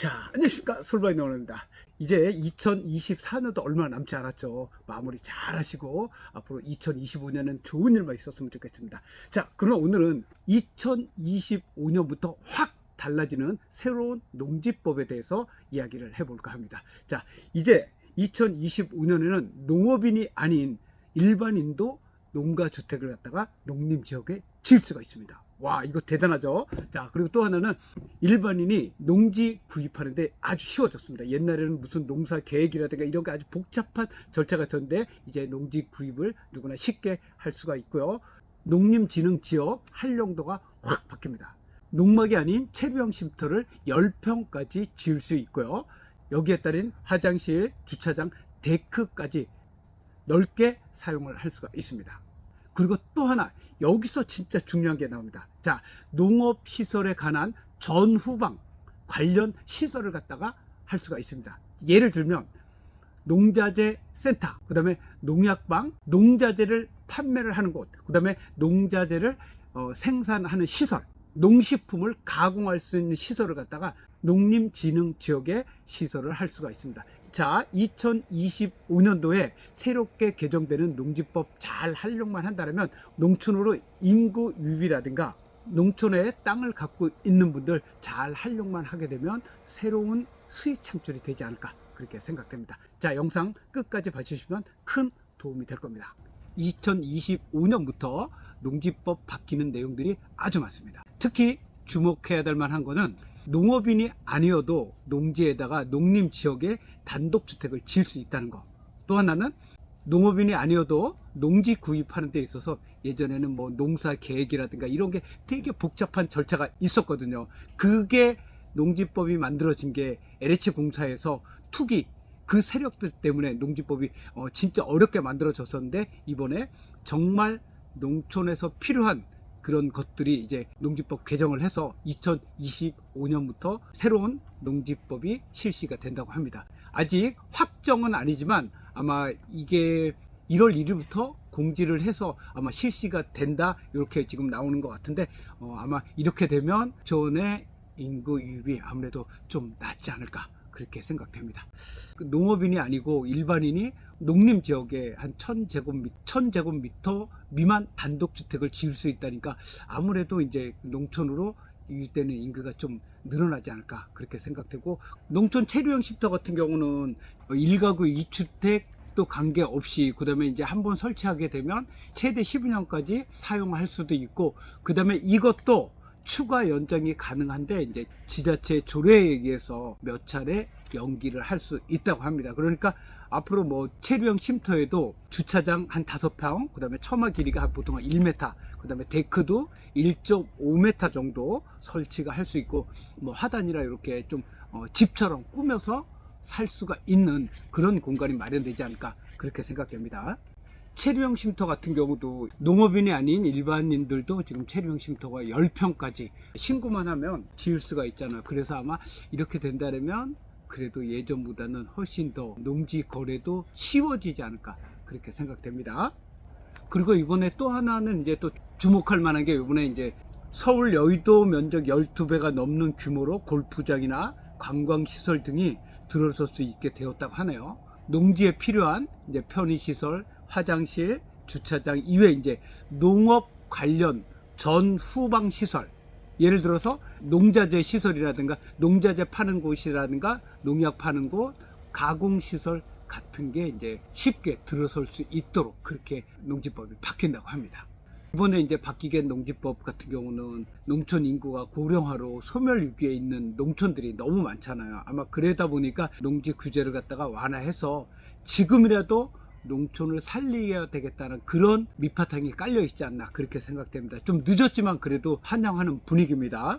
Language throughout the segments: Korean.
자, 안녕하십니까. 솔바이 노원입니다. 이제 2024년도 얼마 남지 않았죠. 마무리 잘 하시고, 앞으로 2025년은 좋은 일만 있었으면 좋겠습니다. 자, 그럼 오늘은 2025년부터 확 달라지는 새로운 농지법에 대해서 이야기를 해볼까 합니다. 자, 이제 2025년에는 농업인이 아닌 일반인도 농가주택을 갖다가 농림지역에 지을 수가 있습니다. 와, 이거 대단하죠? 자, 그리고 또 하나는 일반인이 농지 구입하는데 아주 쉬워졌습니다. 옛날에는 무슨 농사 계획이라든가 이런 게 아주 복잡한 절차가 있었는데 이제 농지 구입을 누구나 쉽게 할 수가 있고요. 농림진흥 지역 활용도가 확 바뀝니다. 농막이 아닌 체류형 쉼터를 10평까지 지을 수 있고요. 여기에 따른 화장실, 주차장, 데크까지 넓게 사용을 할 수가 있습니다. 그리고 또 하나 여기서 진짜 중요한 게 나옵니다. 자, 농업 시설에 관한 전후방 관련 시설을 갖다가 할 수가 있습니다. 예를 들면 농자재 센터, 그다음에 농약방, 농자재를 판매를 하는 곳, 그다음에 농자재를 어, 생산하는 시설, 농식품을 가공할 수 있는 시설을 갖다가 농림진흥 지역에 시설을 할 수가 있습니다. 자, 2025년도에 새롭게 개정되는 농지법 잘 활용만 한다면 농촌으로 인구 유입이라든가 농촌에 땅을 갖고 있는 분들 잘 활용만 하게 되면 새로운 수익 창출이 되지 않을까 그렇게 생각됩니다. 자, 영상 끝까지 봐주시면 큰 도움이 될 겁니다. 2025년부터 농지법 바뀌는 내용들이 아주 많습니다. 특히 주목해야 될 만한 거는 농업인이 아니어도 농지에다가 농림 지역에 단독 주택을 지을 수 있다는 거. 또 하나는 농업인이 아니어도 농지 구입하는 데 있어서 예전에는 뭐 농사 계획이라든가 이런 게 되게 복잡한 절차가 있었거든요. 그게 농지법이 만들어진 게 LH 공사에서 투기 그 세력들 때문에 농지법이 어, 진짜 어렵게 만들어졌었는데 이번에 정말 농촌에서 필요한 그런 것들이 이제 농지법 개정을 해서 2025년부터 새로운 농지법이 실시가 된다고 합니다. 아직 확정은 아니지만 아마 이게 1월 1일부터 공지를 해서 아마 실시가 된다 이렇게 지금 나오는 것 같은데 어, 아마 이렇게 되면 전의 인구 유입이 아무래도 좀 낫지 않을까 그렇게 생각됩니다. 그 농업인이 아니고 일반인이 농림 지역에 한 1000제곱, 1000제곱미터 미만 단독주택을 지을 수 있다니까 아무래도 이제 농촌으로 유입되는 인구가 좀 늘어나지 않을까 그렇게 생각되고 농촌 체류형 쉼터 같은 경우는 1가구 2주택 또 관계 없이 그다음에 이제 한 번 설치하게 되면 최대 12년까지 사용할 수도 있고 그다음에 이것도 추가 연장이 가능한데 이제 지자체 조례에 의해서 몇 차례 연기를 할 수 있다고 합니다. 그러니까 앞으로 뭐 체류형 쉼터에도 주차장 한 다섯 평, 그다음에 처마 길이가 한 보통 한 1m, 그다음에 데크도 1.5m 정도 설치가 할 수 있고 뭐 하단이라 이렇게 좀 어, 집처럼 꾸며서 살 수가 있는 그런 공간이 마련되지 않을까 그렇게 생각됩니다. 체류형 쉼터 같은 경우도 농업인이 아닌 일반인들도 지금 체류형 쉼터가 10평까지 신고만 하면 지을 수가 있잖아요. 그래서 아마 이렇게 된다면 그래도 예전보다는 훨씬 더 농지 거래도 쉬워지지 않을까 그렇게 생각됩니다. 그리고 이번에 또 하나는 이제 또 주목할 만한 게 이번에 이제 서울 여의도 면적 12배가 넘는 규모로 골프장이나 관광시설 등이 들어설 수 있게 되었다고 하네요. 농지에 필요한 이제 편의시설, 화장실, 주차장 이외에 이제 농업 관련 전 후방 시설 예를 들어서 농자재 시설이라든가 농자재 파는 곳이라든가 농약 파는 곳, 가공 시설 같은 게 이제 쉽게 들어설 수 있도록 그렇게 농지법이 바뀐다고 합니다. 이번에 이제 바뀌게 농지법 같은 경우는 농촌 인구가 고령화로 소멸 위기에 있는 농촌들이 너무 많잖아요. 아마 그러다 보니까 농지 규제를 갖다가 완화해서 지금이라도 농촌을 살려야 되겠다는 그런 밑바탕이 깔려 있지 않나 그렇게 생각됩니다. 좀 늦었지만 그래도 환영하는 분위기입니다.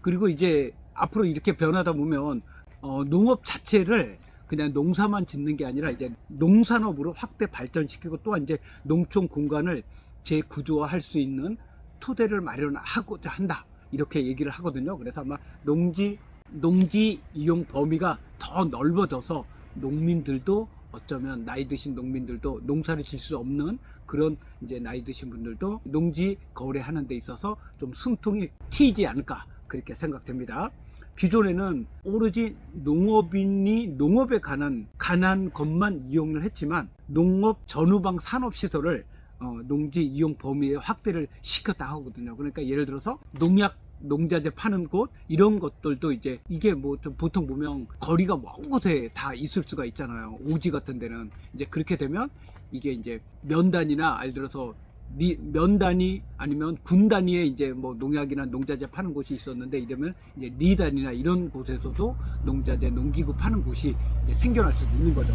그리고 이제 앞으로 이렇게 변하다 보면 어, 농업 자체를 그냥 농사만 짓는 게 아니라 이제 농산업으로 확대 발전시키고 또한 이제 농촌 공간을 재구조화할 수 있는 토대를 마련하고자 한다 이렇게 얘기를 하거든요. 그래서 아마 농지 농지 이용 범위가 더 넓어져서 농민들도 어쩌면 나이 드신 농민들도 농사를 질 수 없는 그런 이제 나이 드신 분들도 농지 거래 하는 데 있어서 좀 숨통이 튀지 않을까 그렇게 생각됩니다. 기존에는 오로지 농업인이 농업에 관한 관한 것만 이용을 했지만 농업 전후방 산업 시설을 어, 농지 이용 범위의 확대를 시켰다 하거든요. 그러니까 예를 들어서 농약 농자재 파는 곳 이런 것들도 이제 이게 뭐 좀 보통 보면 거리가 먼 곳에 다 있을 수가 있잖아요. 오지 같은 데는 이제 그렇게 되면 이게 이제 면단이나 예를 들어서 리, 면단위 아니면 군 단위에 이제 뭐 농약이나 농자재 파는 곳이 있었는데 이러면 이제 리단이나 이런 곳에서도 농자재 농기구 파는 곳이 생겨날 수도 있는 거죠.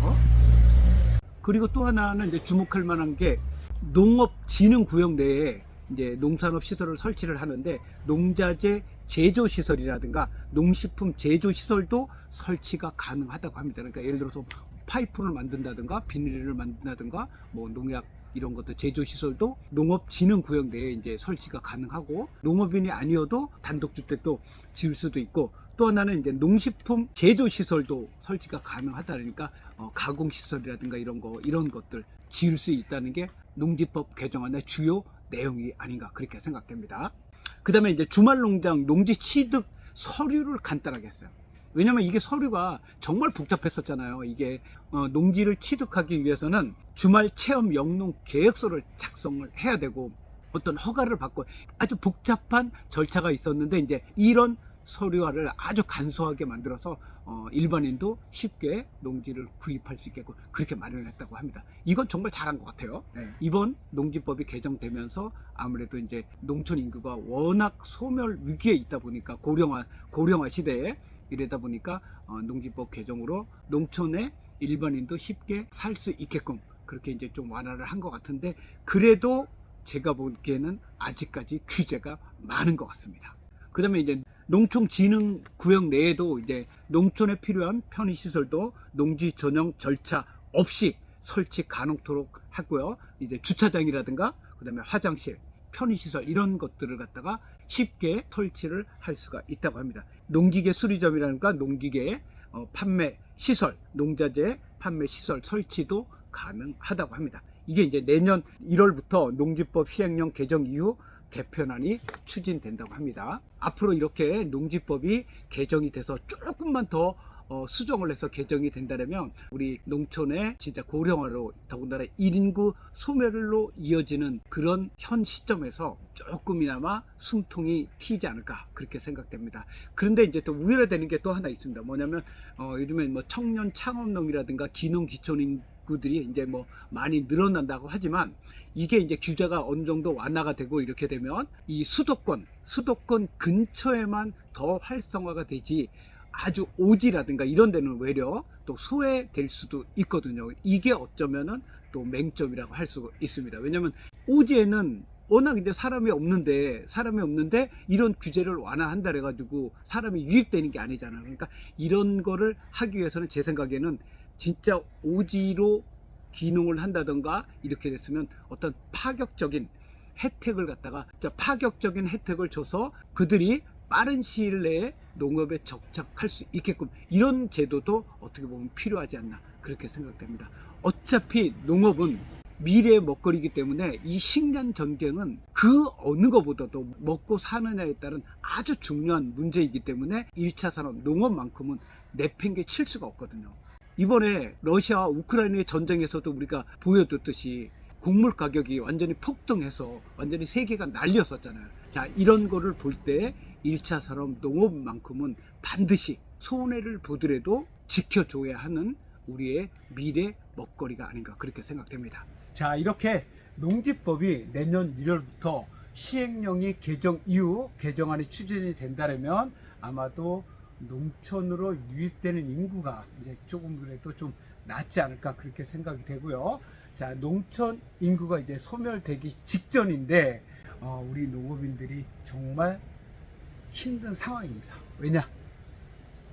그리고 또 하나는 이제 주목할 만한 게 농업진흥구역 내에 이제 농산업 시설을 설치를 하는데 농자재 제조 시설이라든가 농식품 제조 시설도 설치가 가능하다고 합니다. 그러니까 예를 들어서 파이프를 만든다든가 비닐을 만든다든가 뭐 농약 이런 것도 제조 시설도 농업진흥구역 내에 이제 설치가 가능하고 농업인이 아니어도 단독주택도 지을 수도 있고 또 하나는 이제 농식품 제조 시설도 설치가 가능하다니까 어, 가공 시설이라든가 이런 거 이런 것들 지을 수 있다는 게 농지법 개정안의 주요 내용이 아닌가 그렇게 생각됩니다. 그 다음에 이제 주말 농장 농지 취득 서류를 간단하게 했어요. 왜냐면 이게 서류가 정말 복잡했었잖아요. 이게 어, 농지를 취득하기 위해서는 주말 체험 영농 계획서를 작성을 해야 되고 어떤 허가를 받고 아주 복잡한 절차가 있었는데 이제 이런 서류화를 아주 간소하게 만들어서 어, 일반인도 쉽게 농지를 구입할 수 있게끔 그렇게 마련했다고 합니다. 이건 정말 잘한 것 같아요. 네. 이번 농지법이 개정되면서 아무래도 이제 농촌 인구가 워낙 소멸 위기에 있다 보니까 고령화 고령화 시대에 이러다 보니까 어, 농지법 개정으로 농촌에 일반인도 쉽게 살 수 있게끔 그렇게 이제 좀 완화를 한 것 같은데 그래도 제가 보기에는 아직까지 규제가 많은 것 같습니다. 그다음에 이제 농촌진흥 구역 내에도 이제 농촌에 필요한 편의 시설도 농지 전용 절차 없이 설치 가능토록 하고요. 이제 주차장이라든가 그다음에 화장실, 편의 시설 이런 것들을 갖다가 쉽게 설치를 할 수가 있다고 합니다. 농기계 수리점이라든가 농기계 어, 판매 시설, 농자재 판매 시설 설치도 가능하다고 합니다. 이게 이제 내년 1월부터 농지법 시행령 개정 이후 개편안이 추진된다고 합니다. 앞으로 이렇게 농지법이 개정이 돼서 조금만 더 어, 수정을 해서 개정이 된다면 우리 농촌의 진짜 고령화로 더군다나 1인구 소멸로 이어지는 그런 현 시점에서 조금이나마 숨통이 튀지 않을까 그렇게 생각됩니다. 그런데 이제 또 우려되는 게 또 하나 있습니다. 뭐냐면 어, 요즘에 뭐 청년 창업농이라든가 기농 기촌인 구들이 이제 뭐 많이 늘어난다고 하지만 이게 이제 규제가 어느 정도 완화가 되고 이렇게 되면 이 수도권 수도권 근처에만 더 활성화가 되지 아주 오지라든가 이런 데는 외려 또 소외될 수도 있거든요. 이게 어쩌면은 또 맹점이라고 할 수 있습니다. 왜냐하면 오지에는 워낙 이제 사람이 없는데 사람이 없는데 이런 규제를 완화한다 그래가지고 사람이 유입되는 게 아니잖아요. 그러니까 이런 거를 하기 위해서는 제 생각에는 진짜 오지로 기농을 한다던가 이렇게 됐으면 어떤 파격적인 혜택을 갖다가 파격적인 혜택을 줘서 그들이 빠른 시일 내에 농업에 정착할 수 있게끔 이런 제도도 어떻게 보면 필요하지 않나 그렇게 생각됩니다. 어차피 농업은 미래의 먹거리이기 때문에 이 식량 전쟁은 그 어느 것보다도 먹고 사느냐에 따른 아주 중요한 문제이기 때문에 1차 산업 농업만큼은 내팽개 칠 수가 없거든요. 이번에 러시아와 우크라이나의 전쟁에서도 우리가 보여줬듯이 곡물 가격이 완전히 폭등해서 완전히 세계가 날렸었잖아요. 자, 이런 거를 볼 때 1차 산업 농업만큼은 반드시 손해를 보더라도 지켜줘야 하는 우리의 미래 먹거리가 아닌가 그렇게 생각됩니다. 자, 이렇게 농지법이 내년 1월부터 시행령이 개정 이후 개정안이 추진이 된다면 아마도 농촌으로 유입되는 인구가 이제 조금 그래도 좀 낫지 않을까 그렇게 생각이 되고요. 자, 농촌 인구가 이제 소멸되기 직전인데 어, 우리 농업인들이 정말 힘든 상황입니다. 왜냐?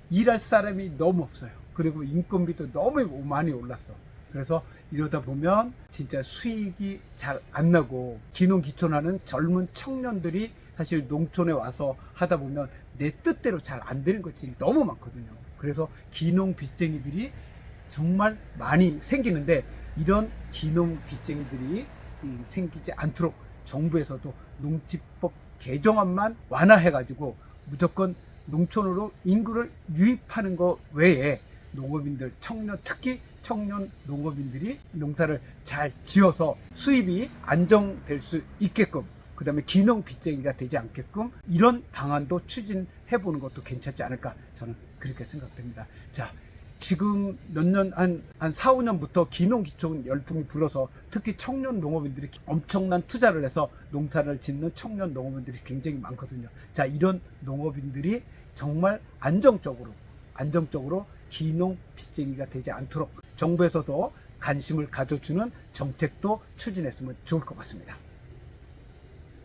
일할 사람이 너무 없어요. 그리고 인건비도 너무 많이 올랐어. 그래서 이러다 보면 진짜 수익이 잘 안 나고 기농 기촌하는 젊은 청년들이 사실 농촌에 와서 하다 보면 내 뜻대로 잘 안 되는 것들이 너무 많거든요. 그래서 기농 빚쟁이들이 정말 많이 생기는데 이런 기농 빚쟁이들이 음, 생기지 않도록 정부에서도 농지법 개정안만 완화해가지고 무조건 농촌으로 인구를 유입하는 것 외에 농업인들, 청년, 특히 청년 농업인들이 농사를 잘 지어서 수입이 안정될 수 있게끔 그 다음에 기농 빚쟁이가 되지 않게끔 이런 방안도 추진해 보는 것도 괜찮지 않을까 저는 그렇게 생각됩니다. 자, 지금 몇 년, 한, 한 4, 5년부터 기농 기촌 열풍이 불어서 특히 청년 농업인들이 엄청난 투자를 해서 농사를 짓는 청년 농업인들이 굉장히 많거든요. 자, 이런 농업인들이 정말 안정적으로, 안정적으로 기농 빚쟁이가 되지 않도록 정부에서도 관심을 가져주는 정책도 추진했으면 좋을 것 같습니다.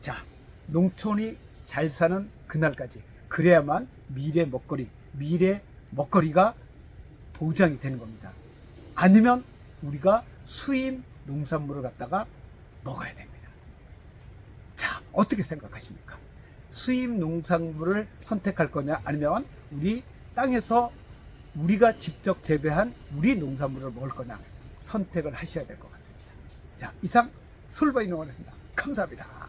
자, 농촌이 잘 사는 그날까지 그래야만 미래 먹거리, 미래 먹거리가 보장이 되는 겁니다. 아니면 우리가 수입 농산물을 갖다가 먹어야 됩니다. 자, 어떻게 생각하십니까? 수입 농산물을 선택할 거냐, 아니면 우리 땅에서 우리가 직접 재배한 우리 농산물을 먹을 거냐 선택을 하셔야 될 것 같습니다. 자, 이상 솔바이 농원이었습니다. 감사합니다.